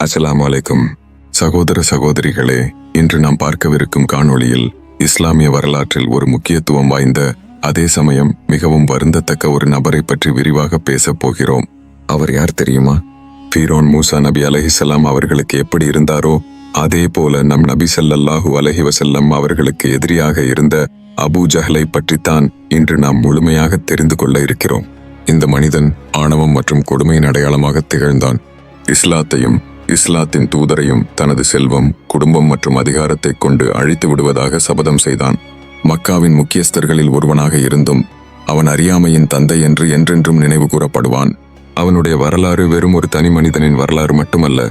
அஸ்லாம் வலைக்கும் சகோதர சகோதரிகளே இன்று நாம் பார்க்கவிருக்கும் காணொளியில் இஸ்லாமிய வரலாற்றில் ஒரு முக்கியத்துவம் வாய்ந்த அதே சமயம் மிகவும் வருந்தத்தக்க ஒரு நபரை பற்றி விரிவாக பேசப் போகிறோம். அவர் யார் தெரியுமா? ஃபீரோன் மூசா நபி அலஹிசல்லாம் அவர்களுக்கு எப்படி இருந்தாரோ அதே போல நம் நபி சல்லல்லாஹூ அலஹி வசல்லம் அவர்களுக்கு எதிரியாக இருந்த அபு ஜஹலை பற்றித்தான் இன்று நாம் முழுமையாக தெரிந்து கொள்ள இருக்கிறோம். இந்த மனிதன் ஆணவம் மற்றும் கொடுமையின் அடையாளமாக திகழ்ந்தான். இஸ்லாத்தையும் இஸ்லாத்தின் தூதரையும் தனது செல்வம் குடும்பம் மற்றும் அதிகாரத்தை கொண்டு அழித்து விடுவதாக சபதம் செய்தான். மக்காவின் முக்கியஸ்தர்களில் ஒருவனாக இருந்தும் அவன் அறியாமையின் தந்தை என்று என்றென்றும் நினைவு கூறப்படுவான். அவனுடைய வரலாறு வெறும் ஒரு தனி மனிதனின் வரலாறு மட்டுமல்ல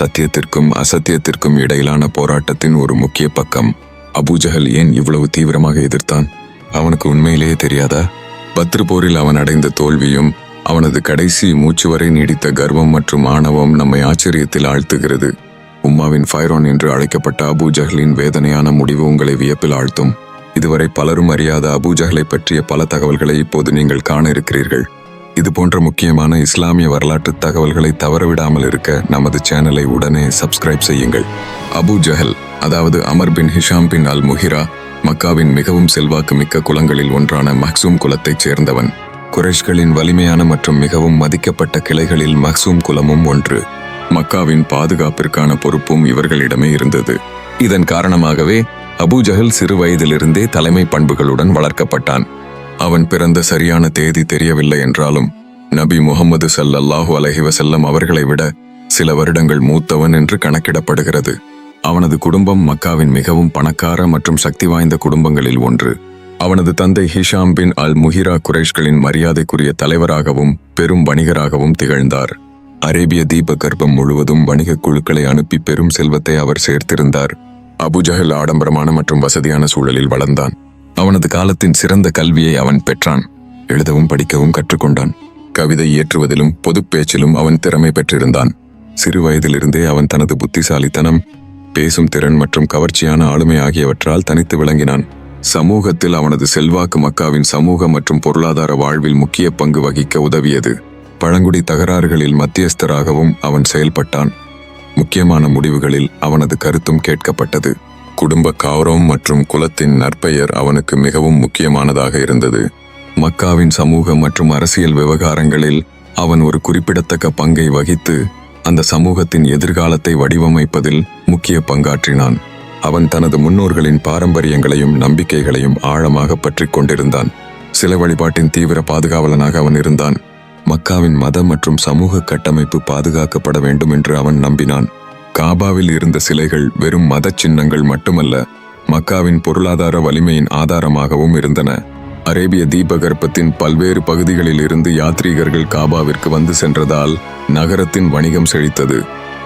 சத்தியத்திற்கும் அசத்தியத்திற்கும் இடையிலான போராட்டத்தின் ஒரு முக்கிய பக்கம். அபூஜஹல் ஏன் இவ்வளவு தீவிரமாக எதிர்த்தான்? அவனுக்கு உண்மையிலேயே தெரியாதா? பத்ரு போரில் அவன் அடைந்த தோல்வியும் அவனது கடைசி மூச்சு வரை நீடித்த கர்வம் மற்றும் ஆணவம் நம்மை ஆச்சரியத்தில் ஆழ்த்துகிறது. உம்மாவின் ஃபைரோன் என்று அழைக்கப்பட்ட அபு ஜஹ்லின் வேதனையான முடிவு உங்களை வியப்பில் ஆழ்த்தும். இதுவரை பலரும் அறியாத அபூஜஹலை பற்றிய பல தகவல்களை இப்போது நீங்கள் காண இருக்கிறீர்கள். இது போன்ற முக்கியமான இஸ்லாமிய வரலாற்று தகவல்களை தவறவிடாமல் இருக்க நமது சேனலை உடனே சப்ஸ்கிரைப் செய்யுங்கள். அபு ஜஹல் அதாவது அமர் பின் ஹிஷாம் பின் அல் முஹிரா மக்காவின் மிகவும் செல்வாக்கு மிக்க குலங்களில் ஒன்றான மக்சூம் குலத்தைச் சேர்ந்தவன். குறைஷ்களின் வலிமையான மற்றும் மிகவும் மதிக்கப்பட்ட கிளைகளில் மக்சூம் குலமும் ஒன்று. மக்காவின் பாதுகாப்பிற்கான பொறுப்பும் இவர்களிடமே இருந்தது. இதன் காரணமாகவே அபூஜஹல் சிறு வயதிலிருந்தே தலைமை பண்புகளுடன் வளர்க்கப்பட்டான். அவன் பிறந்த சரியான தேதி தெரியவில்லை என்றாலும் நபி முகமது சல்லல்லாஹு அலைஹி வஸல்லம் அவர்களை விட சில வருடங்கள் மூத்தவன் என்று கணக்கிடப்படுகிறது. அவனது குடும்பம் மக்காவின் மிகவும் பணக்கார மற்றும் சக்தி வாய்ந்த குடும்பங்களில் ஒன்று. அவனது தந்தை ஹிஷாம் பின் அல் முஹிரா குரேஷ்களின் மரியாதைக்குரிய தலைவராகவும் பெரும் வணிகராகவும் திகழ்ந்தார். அரேபிய தீப கர்ப்பம் முழுவதும் வணிக குழுக்களை அனுப்பி பெரும் செல்வத்தை அவர் சேர்த்திருந்தார். அபுஜஹல் ஆடம்பரமான மற்றும் வசதியான சூழலில் வளர்ந்தான். அவனது காலத்தின் சிறந்த கல்வியை அவன் பெற்றான். எழுதவும் படிக்கவும் கற்றுக்கொண்டான். கவிதை இயற்றுவதிலும் பொதுப் பேச்சிலும் அவன் திறமை பெற்றிருந்தான். சிறு வயதிலிருந்தே அவன் தனது புத்திசாலித்தனம் பேசும் திறன் மற்றும் கவர்ச்சியான ஆளுமை ஆகியவற்றால் தனித்து விளங்கினான். சமூகத்தில் அவனது செல்வாக்கு மக்காவின் சமூக மற்றும் பொருளாதார வாழ்வில் முக்கிய பங்கு வகிக்க உதவியது. பழங்குடி தகராறுகளில் மத்தியஸ்தராகவும் அவன் செயல்பட்டான். முக்கியமான முடிவுகளில் அவனது கருத்தும் கேட்கப்பட்டது. குடும்ப கௌரவம் மற்றும் குலத்தின் நற்பெயர் அவனுக்கு மிகவும் முக்கியமானதாக இருந்தது. மக்காவின் சமூக மற்றும் அரசியல் விவகாரங்களில் அவன் ஒரு குறிப்பிடத்தக்க பங்கை வகித்து அந்த சமூகத்தின் எதிர்காலத்தை வடிவமைப்பதில் முக்கிய பங்காற்றினான். அவன் தனது முன்னோர்களின் பாரம்பரியங்களையும் நம்பிக்கைகளையும் ஆழமாக பற்றி கொண்டிருந்தான். சில வழிபாட்டின் தீவிர பாதுகாவலனாக அவன் இருந்தான். மக்காவின் மத மற்றும் சமூக கட்டமைப்பு பாதுகாக்கப்பட வேண்டும் என்று அவன் நம்பினான். காபாவில் இருந்த சிலைகள் வெறும் மத சின்னங்கள் மட்டுமல்ல மக்காவின் பொருளாதார வலிமையின் ஆதாரமாகவும் இருந்தன. அரேபிய தீபகற்பத்தின் பல்வேறு பகுதிகளில் இருந்து யாத்ரீகர்கள் காபாவிற்கு வந்து சென்றதால் நகரத்தின் வணிகம் செழித்தது.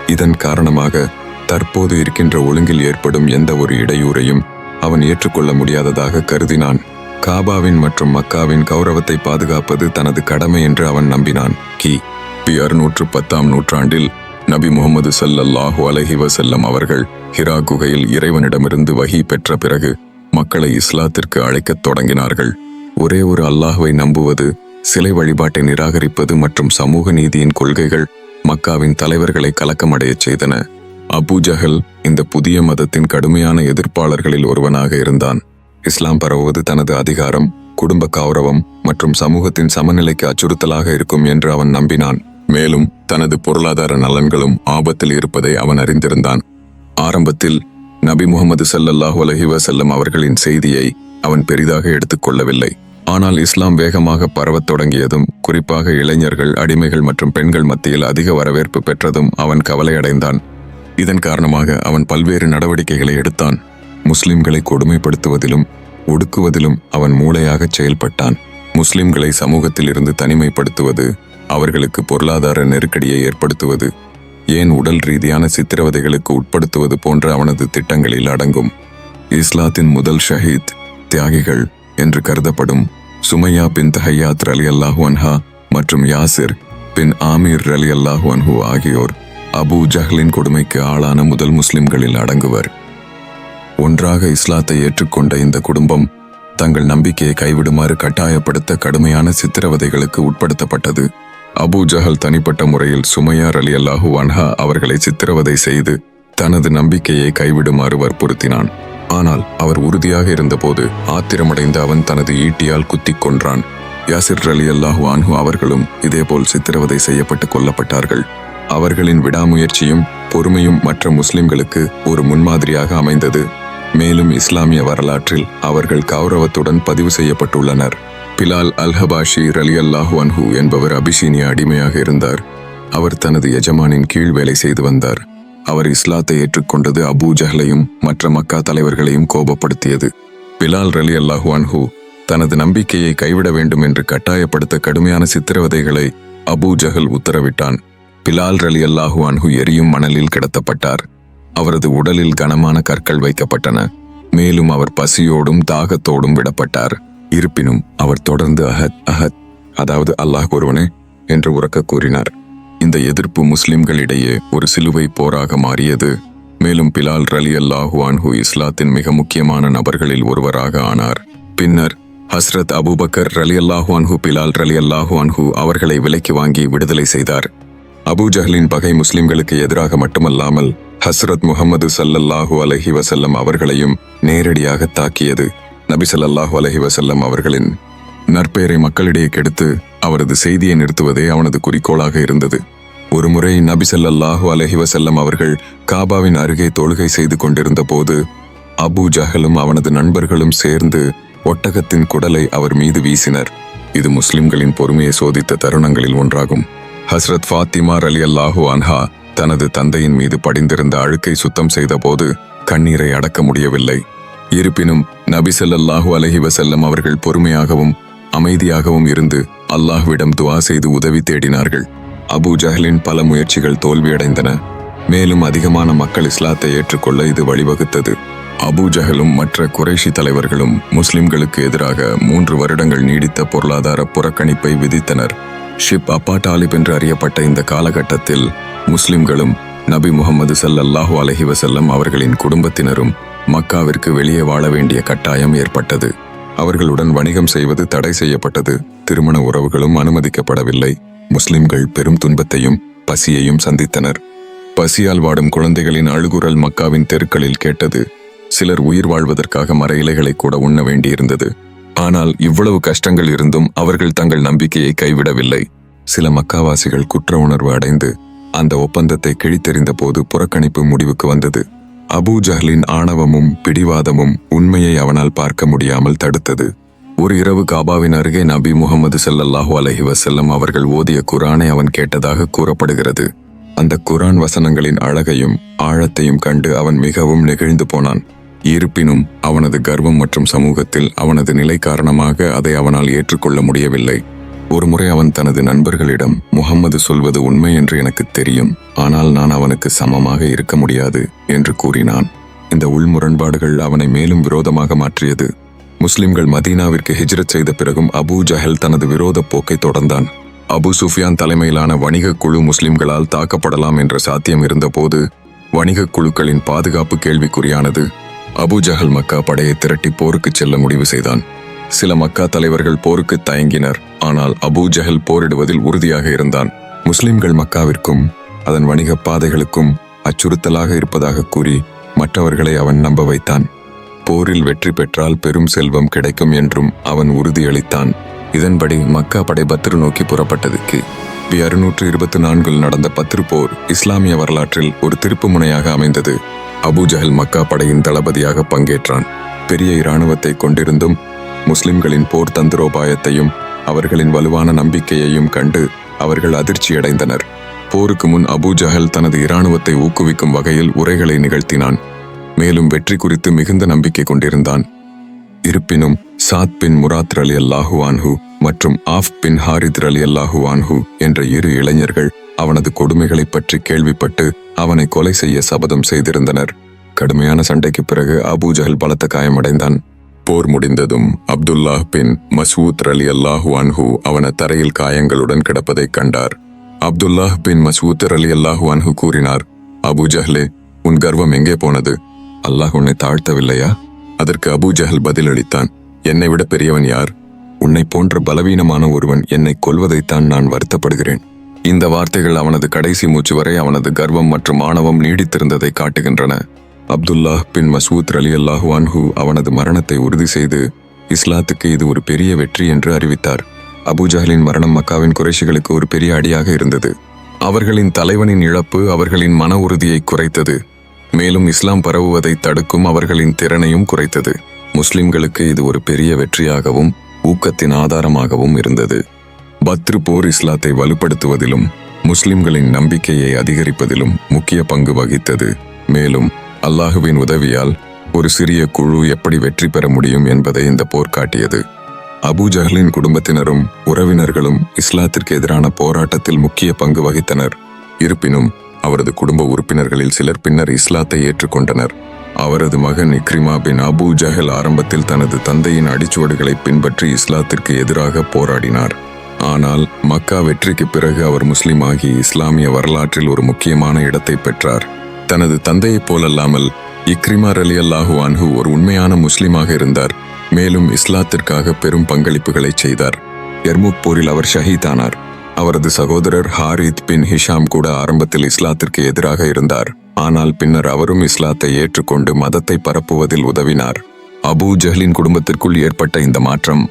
இதன் காரணமாக தற்போது இருக்கின்ற ஒழுங்கில் ஏற்படும் எந்த ஒரு இடையூறையும் அவன் ஏற்றுக்கொள்ள முடியாததாக கருதினான். காபாவின் மற்றும் மக்காவின் கௌரவத்தை பாதுகாப்பது தனது கடமை என்று அவன் நம்பினான். கி. பி. அறுநூற்று பத்தாம் நூற்றாண்டில் நபி முகமது சல்லல்லாஹு அலஹி வசல்லம் அவர்கள் ஹிரா குகையில் இறைவனிடமிருந்து வகி பெற்ற பிறகு மக்களை இஸ்லாத்திற்கு அழைக்கத் தொடங்கினார்கள். ஒரே ஒரு அல்லாஹுவை நம்புவது சிலை வழிபாட்டை நிராகரிப்பது மற்றும் சமூக நீதியின் கொள்கைகள் மக்காவின் தலைவர்களை கலக்கமடையச் செய்தன. அபூ ஜஹல் இந்த புதிய மதத்தின் கடுமையான எதிர்ப்பாளர்களில் ஒருவனாக இருந்தான். இஸ்லாம் பரவுவது தனது அதிகாரம் குடும்ப கௌரவம் மற்றும் சமூகத்தின் சமநிலைக்கு அச்சுறுத்தலாக இருக்கும் என்று அவன் நம்பினான். மேலும் தனது பொருளாதார நலன்களும் ஆபத்தில் இருப்பதை அவன் அறிந்திருந்தான். ஆரம்பத்தில் நபி முகமது சல்லல்லாஹு அலைஹி வஸல்லம் அவர்களின் செய்தியை அவன் பெரிதாக எடுத்துக்கொள்ளவில்லை ஆனால் இஸ்லாம் வேகமாக பரவத் தொடங்கியதும் குறிப்பாக இளைஞர்கள் அடிமைகள் மற்றும் பெண்கள் மத்தியில் அதிக வரவேற்பு பெற்றதும் அவன் கவலையடைந்தான். இதன் காரணமாக அவன் பல்வேறு நடவடிக்கைகளை எடுத்தான். முஸ்லிம்களை கொடுமைப்படுத்துவதிலும் ஒடுக்குவதிலும் அவன் மூளையாகச் செயல்பட்டான். முஸ்லிம்களை சமூகத்தில் இருந்து தனிமைப்படுத்துவது அவர்களுக்கு பொருளாதார நெருக்கடியை ஏற்படுத்துவது ஏன் உடல் ரீதியான சித்திரவதைகளுக்கு உட்படுத்துவது போன்ற அவனது திட்டங்களில் அடங்கும். இஸ்லாத்தின் முதல் ஷஹீத் தியாகிகள் என்று கருதப்படும் சுமையா பின் தஹையாத் ரலி அல்லாஹு அன்ஹா மற்றும் யாசிர் பின் ஆமீர் ரலி அல்லாஹு அன்ஹு ஆகியோர். அபு ஜஹ்லின் கொடுமைக்கு ஆளான முதல் முஸ்லிம்களில் அடங்குவர். ஒன்றாக இஸ்லாத்தை ஏற்றுக்கொண்ட இந்த குடும்பம் தங்கள் நம்பிக்கையை கைவிடுமாறு கட்டாயப்படுத்த கடுமையான சித்திரவதைகளுக்கு உட்படுத்தப்பட்டது. அபு ஜஹல் தனிப்பட்ட முறையில் சுமையார் அலி அல்லாஹூ அன்ஹா அவர்களை சித்திரவதை செய்து தனது நம்பிக்கையை கைவிடுமாறு வற்புறுத்தினான். ஆனால் அவர் உறுதியாக இருந்தபோது ஆத்திரமடைந்த அவன் தனது ஈட்டியால் குத்திக் கொன்றான். யாசிர் அலி அல்லாஹு அன்ஹு அவர்களும் இதேபோல் சித்திரவதை செய்யப்பட்டு கொல்லப்பட்டார்கள். அவர்களின் விடாமுயற்சியும் பொறுமையும் மற்ற முஸ்லிம்களுக்கு ஒரு முன்மாதிரியாக அமைந்தது. மேலும் இஸ்லாமிய வரலாற்றில் அவர்கள் கௌரவத்துடன் பதிவு செய்யப்பட்டுள்ளனர். பிலால் அல்ஹபாஷி ரலி அல்லாஹு அன்ஹு என்பவர் அபிஷீனிய அடிமையாக இருந்தார். அவர் தனது எஜமானின் கீழ் வேலை செய்து வந்தார். அவர் இஸ்லாத்தை ஏற்றுக்கொண்டது அபூ ஜஹலையும் மற்ற மக்கா தலைவர்களையும் கோபப்படுத்தியது. பிலால் ரலி அல்லாஹு அன்ஹு தனது நம்பிக்கையை கைவிட வேண்டும் என்று கட்டாயப்படுத்த கடுமையான சித்திரவதைகளை அபூ ஜஹல் உத்தரவிட்டான். பிலால் ரலி அல்லாஹு அன்ஹு எரியும் மணலில் கிடத்தப்பட்டார். அவரது உடலில் கனமான கற்கள் வைக்கப்பட்டன. மேலும் அவர் பசியோடும் தாகத்தோடும் விடப்பட்டார். இருப்பினும் அவர் தொடர்ந்து அஹத் அஹத் அதாவது அல்லாஹ் ஒருவனே என்று உறக்க கூறினார். இந்த எதிர்ப்பு முஸ்லிம்களிடையே ஒரு சிலுவை போராக மாறியது. மேலும் பிலால் ரலி அல்லாஹு அன்ஹு இஸ்லாத்தின் மிக முக்கியமான நபர்களில் ஒருவராக ஆனார். பின்னர் ஹஸ்ரத் அபூபக்கர் ரலி அல்லாஹு அன்ஹு பிலால் ரலி அல்லாஹு அன்ஹு அவர்களை விலைக்கு வாங்கி விடுதலை செய்தார். அபு ஜஹலின் பகை முஸ்லிம்களுக்கு எதிராக மட்டுமல்லாமல் ஹஸ்ரத் முகமது சல்லல்லாஹு அலஹி வசல்லம் அவர்களையும் நேரடியாக தாக்கியது. நபி ஸல்லல்லாஹு அலஹி வசல்லம் அவர்களின் நற்பெயரை மக்களிடையே கெடுத்து அவரது செய்தியை நிறுத்துவதே அவனது குறிக்கோளாக இருந்தது. ஒருமுறை நபி சல்லல்லாஹு அலஹி வசல்லம் அவர்கள் காபாவின் அருகே தொழுகை செய்து கொண்டிருந்த போது அபு ஜஹலும் அவனது நண்பர்களும் சேர்ந்து ஒட்டகத்தின் குடலை அவர் மீது வீசினர். இது முஸ்லிம்களின் பொறுமையை சோதித்த தருணங்களில் ஒன்றாகும். ஹஸ்ரத் ஃபாத்திமா அலி அல்லாஹு அன்ஹா தனது தந்தையின் மீது படிந்திருந்த அழுக்கை சுத்தம் செய்தபோது கண்ணீரை அடக்க முடியவில்லை. இருப்பினும் நபிசல்லாஹூ அலஹி வசல்லம் அவர்கள் பொறுமையாகவும் அமைதியாகவும் இருந்து அல்லாஹ்விடம் துவா செய்து உதவி தேடினார்கள். அபு ஜஹலின் பல முயற்சிகள் தோல்வியடைந்தன. மேலும் அதிகமான மக்கள் இஸ்லாத்தை ஏற்றுக்கொள்ள இது வழிவகுத்தது. அபு ஜஹலும் மற்ற குறைஷி தலைவர்களும் முஸ்லிம்களுக்கு எதிராக மூன்று வருடங்கள் நீடித்த பொருளாதார புறக்கணிப்பை விதித்தனர். ஷிப் அப்பா டாலிப் என்று அறியப்பட்ட இந்த காலகட்டத்தில் முஸ்லிம்களும் நபி முகமது சல்லல்லாஹு அலஹி வசல்லம் அவர்களின் குடும்பத்தினரும் மக்காவிற்கு வெளியே வாழ வேண்டிய கட்டாயம் ஏற்பட்டது. அவர்களுடன் வணிகம் செய்வது தடை செய்யப்பட்டது. திருமண உறவுகளும் அனுமதிக்கப்படவில்லை. முஸ்லிம்கள் பெரும் துன்பத்தையும் பசியையும் சந்தித்தனர். பசியால் வாடும் குழந்தைகளின் அழுகுரல் மக்காவின் தெருக்களில் கேட்டது. சிலர் உயிர் வாழ்வதற்காக மர இலைகளை கூட உண்ண வேண்டியிருந்தது. ஆனால் இவ்வளவு கஷ்டங்கள் இருந்தும் அவர்கள் தங்கள் நம்பிக்கையை கைவிடவில்லை. சில மக்காவாசிகள் குற்ற உணர்வு அடைந்து அந்த ஒப்பந்தத்தை கிழித்தெறிந்த போது புறக்கணிப்பு முடிவுக்கு வந்தது. அபு ஜஹ்லின் ஆணவமும் பிடிவாதமும் உண்மையை அவனால் பார்க்க முடியாமல் தடுத்தது. ஒரு இரவு காபாவின் அருகே நபி முகமது ஸல்லல்லாஹு அலஹி வசல்லம் அவர்கள் ஓதிய குரானை அவன் கேட்டதாக கூறப்படுகிறது. அந்த குரான் வசனங்களின் அழகையும் ஆழத்தையும் கண்டு அவன் மிகவும் நெகிழ்ந்து போனான். இருப்பினும் அவனது கர்வம் மற்றும் சமூகத்தில் அவனது நிலை காரணமாக அதை அவனால் ஏற்றுக்கொள்ள முடியவில்லை. ஒருமுறை அவன் தனது நண்பர்களிடம் முகம்மது சொல்வது உண்மை என்று எனக்கு தெரியும் ஆனால் நான் அவனுக்கு சமமாக இருக்க முடியாது என்று கூறினான். இந்த உள்முரண்பாடுகள் அவனை மேலும் விரோதமாக மாற்றியது. முஸ்லிம்கள் மதீனாவிற்கு ஹிஜ்ரத் செய்த பிறகும் அபூ ஜஹல் தனது விரோத போக்கை தொடர்ந்தான். அபு சுஃபியான் தலைமையிலான வணிக குழு முஸ்லிம்களால் தாக்கப்படலாம் என்ற சாத்தியம் இருந்தபோது வணிக குழுக்களின் பாதுகாப்பு கேள்விக்குறியானது. அபுஜஹல் மக்கா படையை திரட்டி போருக்கு செல்ல முடிவு செய்தான். சில மக்கா தலைவர்கள் போருக்கு தயங்கினர். ஆனால் அபுஜஹல் போரிடுவதில் உறுதியாக இருந்தான். முஸ்லிம்கள் மக்காவிற்கும் அதன் வணிக பாதைகளுக்கும் அச்சுறுத்தலாக இருப்பதாக கூறி மற்றவர்களை அவன் நம்ப வைத்தான். போரில் வெற்றி பெற்றால் பெரும் செல்வம் கிடைக்கும் என்றும் அவன் உறுதியளித்தான். இதன்படி மக்கா படை பத்ரு நோக்கி புறப்பட்டதுக்கு பி அறுநூற்று இருபத்தி நான்கில் நடந்த பத்ரு போர் இஸ்லாமிய வரலாற்றில் ஒரு திருப்பு முனையாக அமைந்தது. அபுஜஹல் மக்கா படையின் தளபதியாக பங்கேற்றான். பெரிய இராணுவத்தை கொண்டிருந்தும் முஸ்லிம்களின் போர் தந்திரோபாயத்தையும் அவர்களின் வலுவான நம்பிக்கையையும் கண்டு அவர்கள் அதிர்ச்சியடைந்தனர். போருக்கு முன் அபுஜஹல் தனது இராணுவத்தை ஊக்குவிக்கும் வகையில் உரைகளை நிகழ்த்தினான். மேலும் வெற்றி குறித்து மிகுந்த நம்பிக்கை கொண்டிருந்தான். இருப்பினும் சாத் பின் முராத் அலி அல்லாஹு மற்றும் ஆஃப் பின் ஹாரித் அலி அல்லாஹு என்ற இரு இளைஞர்கள் அவனது கொடுமைகளைப் பற்றி கேள்விப்பட்டு அவனை கொலை செய்ய சபதம் செய்திருந்தனர். கடுமையான சண்டைக்கு பிறகு அபூஜஹல் பலத்த காயமடைந்தான். போர் முடிந்ததும் அப்துல்லாஹ் பின் மசூத் அலி அல்லாஹு அவன தரையில் காயங்களுடன் கிடப்பதைக் கண்டார். அப்துல்லாஹ் பின் மசூத் அலி அல்லாஹு கூறினார் அபூஜஹ்லே உன் கர்வம் எங்கே போனது? அல்லாஹ் உன்னை தாழ்த்தவில்லையா? அதற்கு அபூ ஜஹல் பதிலளித்தான் என்னை விட பெரியவன் யார்? உன்னை போன்ற பலவீனமான ஒருவன் என்னை கொல்வதைத்தான் நான் வருத்தப்படுகிறேன். இந்த வார்த்தைகள் அவனது கடைசி மூச்சு வரை அவனது கர்வம் மற்றும் ஆணவம் நீடித்திருந்ததை காட்டுகின்றன. அப்துல்லாஹ் பின் மசூத் அலி அல்லாஹு அன்ஹு அவனது மரணத்தை உறுதி செய்து இஸ்லாத்துக்கு இது ஒரு பெரிய வெற்றி என்று அறிவித்தார். அபுஜஹலின் மரணம் மக்காவின் குறைஷிகளுக்கு ஒரு பெரிய அடியாக இருந்தது. அவர்களின் தலைவனின் இழப்பு அவர்களின் மன உறுதியை குறைத்தது. மேலும் இஸ்லாம் பரவுவதை தடுக்கும் அவர்களின் திறனையும் குறைத்தது. முஸ்லிம்களுக்கு இது ஒரு பெரிய வெற்றியாகவும் ஊக்கத்தின் ஆதாரமாகவும் இருந்தது. பத்ரு போர் இஸ்லாத்தை வலுப்படுத்துவதிலும் முஸ்லிம்களின் நம்பிக்கையை அதிகரிப்பதிலும் முக்கிய பங்கு வகித்தது. மேலும் அல்லாஹுவின் உதவியால் ஒரு சிறிய குழு எப்படி வெற்றி பெற முடியும் என்பதை இந்த போர் காட்டியது. அபு ஜஹலின் குடும்பத்தினரும் உறவினர்களும் இஸ்லாத்திற்கு எதிரான போராட்டத்தில் முக்கிய பங்கு வகித்தனர். இருப்பினும் அவரது குடும்ப உறுப்பினர்களில் சிலர் பின்னர் இஸ்லாத்தை ஏற்றுக்கொண்டனர். அவரது மகன் இக்ரிமா பின் அபு ஜஹல் ஆரம்பத்தில் தனது தந்தையின் அடிச்சுவடுகளை பின்பற்றி இஸ்லாத்திற்கு எதிராக போராடினார். ஆனால் மக்கா வெற்றிக்கு பிறகு அவர் முஸ்லிம் ஆகி இஸ்லாமிய வரலாற்றில் ஒரு முக்கியமான இடத்தை பெற்றார். தனது தந்தையைப் போலல்லாமல் இக்ரிமா அலி அல்லாஹு அன்ஹு ஒரு உண்மையான முஸ்லிமாக இருந்தார். மேலும் இஸ்லாத்திற்காக பெரும் பங்களிப்புகளை செய்தார். எர்முக் போரில் அவர் ஷஹீதானார் அவரது சகோதரர் ஹாரித் பின் ஹிஷாம் கூட ஆரம்பத்தில் இஸ்லாத்திற்கு எதிராக இருந்தார். ஆனால் பின்னர் அவரும் இஸ்லாத்தை ஏற்றுக்கொண்டு மதத்தை பரப்புவதில் உதவினார். அபூ ஜஹ்லின் குடும்பத்திற்குள் ஏற்பட்ட இந்த மாற்றம்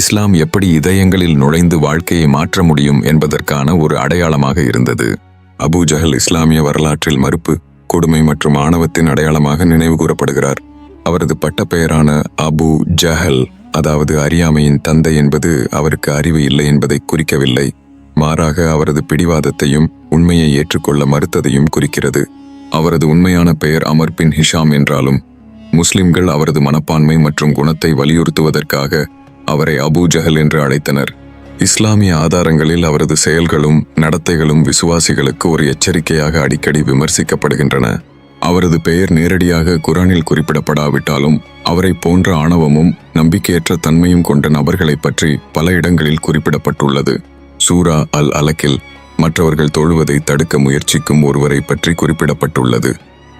இஸ்லாம் எப்படி இதயங்களில் நுழைந்து வாழ்க்கையை மாற்ற முடியும் என்பதற்கான ஒரு அடையாளமாக இருந்தது. அபூ ஜஹல் இஸ்லாமிய வரலாற்றில் மறுப்பு கொடுமை மற்றும் ஆணவத்தின் அடையாளமாக நினைவு கூறப்படுகிறார். அவரது பட்டப்பெயரான அபு ஜஹல் அதாவது அறியாமையின் தந்தை என்பது அவருக்கு அறிவு இல்லை என்பதை குறிக்கவில்லை. மாறாக அவரது பிடிவாதத்தையும் உண்மையை ஏற்றுக்கொள்ள மறுத்ததையும் குறிக்கிறது. அவரது உண்மையான பெயர் அமர் பின் ஹிஷாம் என்றாலும் முஸ்லிம்கள் அவரது மனப்பான்மை மற்றும் குணத்தை வலியுறுத்துவதற்காக அவரை அபூ ஜஹல் என்று அழைத்தனர். இஸ்லாமிய ஆதாரங்களில் அவரது செயல்களும் நடத்தைகளும் விசுவாசிகளுக்கு ஒரு எச்சரிக்கையாக அடிக்கடி விமர்சிக்கப்படுகின்றன. அவரது பெயர் நேரடியாக குரானில் குறிப்பிடப்படாவிட்டாலும் அவரை போன்ற ஆணவமும் நம்பிக்கையற்ற தன்மையும் கொண்ட நபர்களைப் பற்றி பல இடங்களில் குறிப்பிடப்பட்டுள்ளது. சூரா அல் அலக்கில் மற்றவர்கள் தொழுவதை தடுக்க முயற்சிக்கும் ஒருவரை பற்றி குறிப்பிடப்பட்டுள்ளது.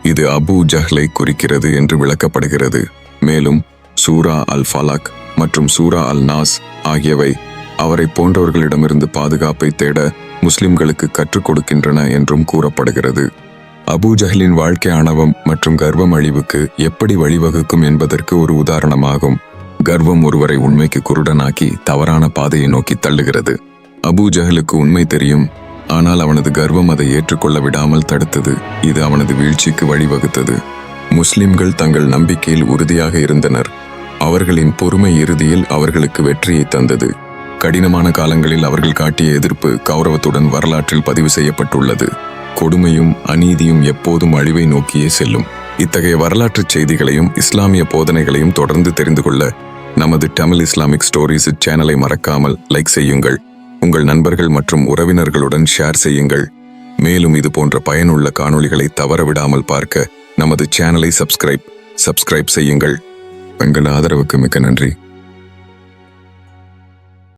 இது அபூ ஜஹ்லை குறிக்கிறது என்று விளக்கப்படுகிறது. மேலும் சூரா அல் ஃபலாக் மற்றும் சூரா அல் நாஸ் ஆகியவை அவரை போன்றவர்களிடமிருந்து பாதுகாப்பை தேட முஸ்லிம்களுக்கு கற்றுக் கொடுக்கின்றன என்றும் கூறப்படுகிறது. அபு ஜஹ்லின் வாழ்க்கை ஆணவம் மற்றும் கர்வம் அழிவுக்கு எப்படி வழிவகுக்கும் என்பதற்கு ஒரு உதாரணமாகும். கர்வம் ஒருவரை உண்மைக்கு குருடனாக்கி தவறான பாதையை நோக்கி தள்ளுகிறது. அபூ ஜஹலுக்கு உண்மை தெரியும். ஆனால் அவனது கர்வம் அதை ஏற்றுக்கொள்ள விடாமல் தடுத்தது. இது அவனது வீழ்ச்சிக்கு வழிவகுத்தது. முஸ்லிம்கள் தங்கள் நம்பிக்கையில் உறுதியாக இருந்தனர். அவர்களின் பொறுமை இறுதியில் அவர்களுக்கு வெற்றியை தந்தது. கடினமான காலங்களில் அவர்கள் காட்டிய எதிர்ப்பு கௌரவத்துடன் வரலாற்றில் பதிவு செய்யப்பட்டுள்ளது. கொடுமையும் அநீதியும் எப்போதும் அழிவை நோக்கியே செல்லும். இத்தகைய வரலாற்றுச் செய்திகளையும் இஸ்லாமிய போதனைகளையும் தொடர்ந்து தெரிந்து கொள்ள நமது தமிழ் இஸ்லாமிக் ஸ்டோரிஸ் சேனலை மறக்காமல் லைக் செய்யுங்கள். உங்கள் நண்பர்கள் மற்றும் உறவினர்களுடன் ஷேர் செய்யுங்கள். மேலும் இது போன்ற பயனுள்ள காணொளிகளை தவறவிடாமல் பார்க்க நமது சேனலை சப்ஸ்கிரைப் சப்ஸ்கிரைப் செய்யுங்கள். உங்கள் ஆதரவுக்கு மிக்க நன்றி.